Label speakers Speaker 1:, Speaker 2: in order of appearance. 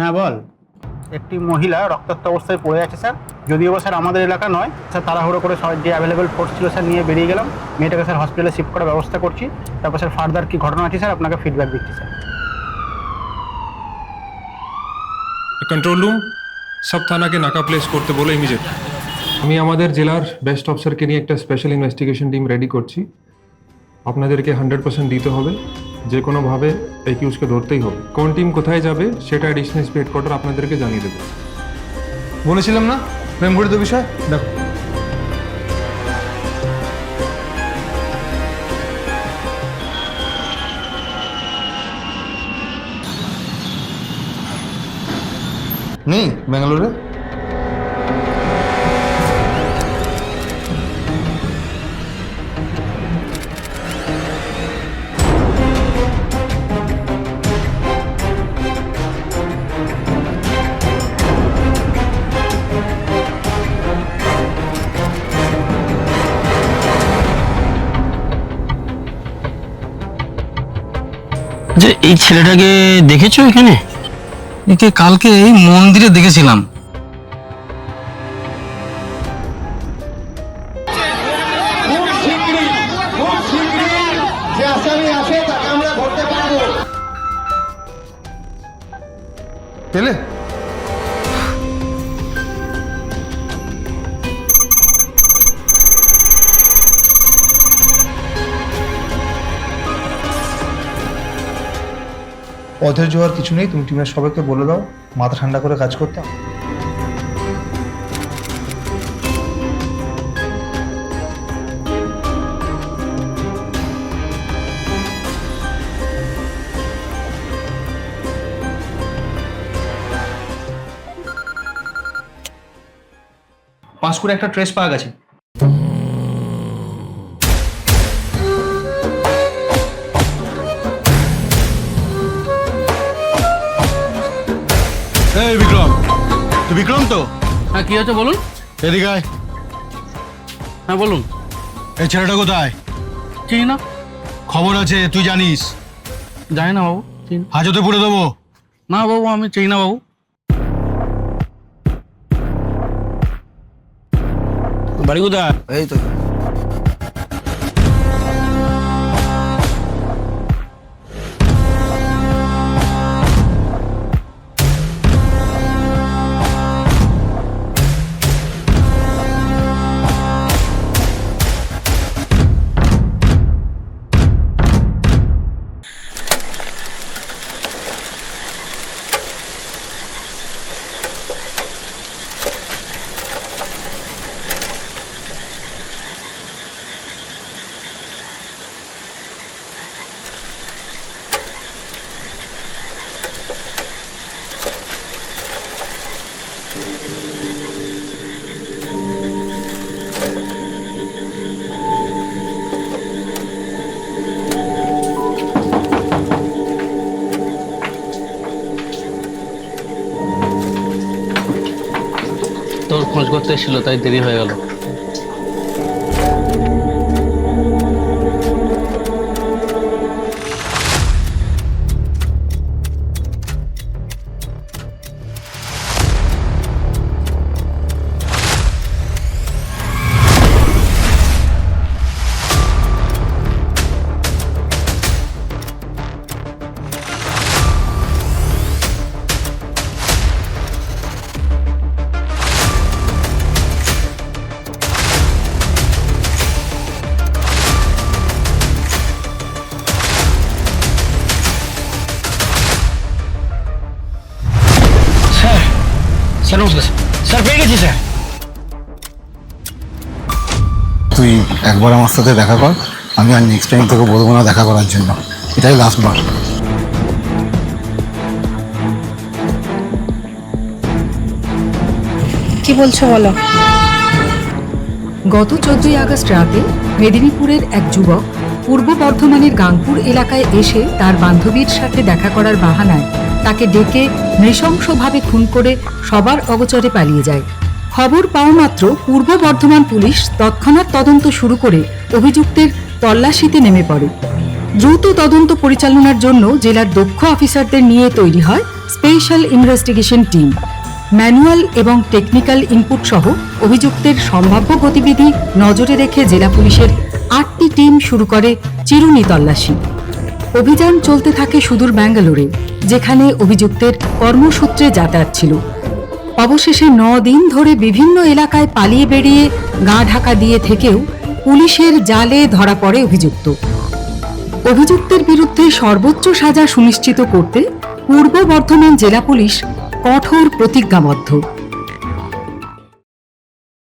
Speaker 1: হ্যাঁ বল। একটি মহিলা রক্তাক্ত অবস্থায় পড়ে আছে স্যার। যদিও স্যার আমাদের এলাকা নয় স্যার তাড়াহুড়ো করে সবাই যে অ্যাভেলেবেল ফোর্স ছিল স্যার নিয়ে বেরিয়ে গেলাম। মেয়েটাকে স্যার হসপিটালে শিফট করার ব্যবস্থা করছি। তারপর স্যার ফার্দার কী ঘটনা আছে স্যার? আপনাকে ফিডব্যাক দিচ্ছি স্যার।
Speaker 2: কন্ট্রোল রুম সব থানাকে নাকা প্লেস করতে বলে ইমিজিয়েট আমি আমাদের জেলার বেস্ট অফিসারকে নিয়ে একটা স্পেশাল ইনভেস্টিগেশন টিম রেডি করছি। আপনাদেরকে হান্ড্রেড পার্সেন্ট দিতে হবে। যে কোনোভাবে একিউজকে ধরতেই হবে। কোন টিম কোথায় যাবে, সেটা অ্যাডিশনাল এসপি হেডকোয়ার্টার আপনাদেরকে জানিয়ে দেবে।
Speaker 3: বলেছিলাম না? মেমঘড়িত বিষয়? দেখো। নেই, ব্যাঙ্গালোরে?
Speaker 4: যে এই ছেলেটাকে দেখেছ এখানে?
Speaker 5: একে কালকে এই মন্দিরে দেখেছিলাম।
Speaker 3: পেলে? অধৈর্য হওয়ার কিছু নেই, তুমি টিমের সবাইকে বলে দাও, মাথা ঠান্ডা করে কাজ করতে
Speaker 5: পাঁশকুড়ে একটা ট্রেস পাওয়া গেছে।
Speaker 6: এই বিক্রম তুই বিক্রম তো?
Speaker 4: হ্যাঁ কি হচ্ছে বলুন?
Speaker 6: এদিকে আয়।
Speaker 4: হ্যাঁ বলুন।
Speaker 6: এই ছেলেটা কোথায়?
Speaker 4: চিনি না।
Speaker 6: খবর আছে তুই জানিস?
Speaker 4: জানি না বাবু চিনি।
Speaker 6: হাজতে পুরে দেবো।
Speaker 4: না বাবু আমি চিনি না বাবু। বাড়ি কোথায়?
Speaker 5: এই তো।
Speaker 4: খোঁজ করতে এসেছিল তাই দেরি হয়ে গেল। স্যার নমস্কার স্যার। পেয়ে গেছি স্যার।
Speaker 7: তুই একবার আমার সাথে দেখা কর। আমি আর নেক্সট টাইম তোকে বলব না দেখা করার জন্য। এটাই লাস্ট বার।
Speaker 8: কি বলছো বলো?
Speaker 9: গত চোদ্দই আগস্ট রাতে মেদিনীপুরের এক যুবক পূর্ব বর্ধমানের গাংপুর এলাকায় এসে তার বান্ধবীর সাথে দেখা করার বাহানায় তাকে ডেকে নৃশংসভাবে খুন করে সবার অগচরে পালিয়ে যায়। খবর পাওয়া মাত্র পূর্ব বর্ধমান পুলিশ তৎক্ষণাৎ তদন্ত শুরু করে অভিযুক্তের তল্লাশিতে নেমে পড়ে। দ্রুত তদন্ত পরিচালনার জন্য জেলার দক্ষ অফিসারদের নিয়ে তৈরি হয় স্পেশাল ইনভেস্টিগেশন টিম। ম্যানুয়াল এবং টেকনিক্যাল ইনপুট সহ অভিযুক্তের সম্ভাব্য গতিবিধি নজরে রেখে জেলা পুলিশের আটটি টিম শুরু করে চিরুনি তল্লাশি। অভিযান চলতে থাকে সুদূর ব্যাঙ্গালোরে, যেখানে অভিযুক্তের কর্মসূত্রে যাতায়াত ছিল। অবশেষে ন দিন ধরে বিভিন্ন এলাকায় পালিয়ে বেরিয়ে গা ঢাকা দিয়ে থেকেও পুলিশের জালে ধরা পড়ে অভিযুক্ত। অভিযুক্তের বিরুদ্ধে সর্বোচ্চ সাজা সুনিশ্চিত করতে পূর্ব বর্ধমান জেলা পুলিশ কঠোর প্রতিজ্ঞাবদ্ধ।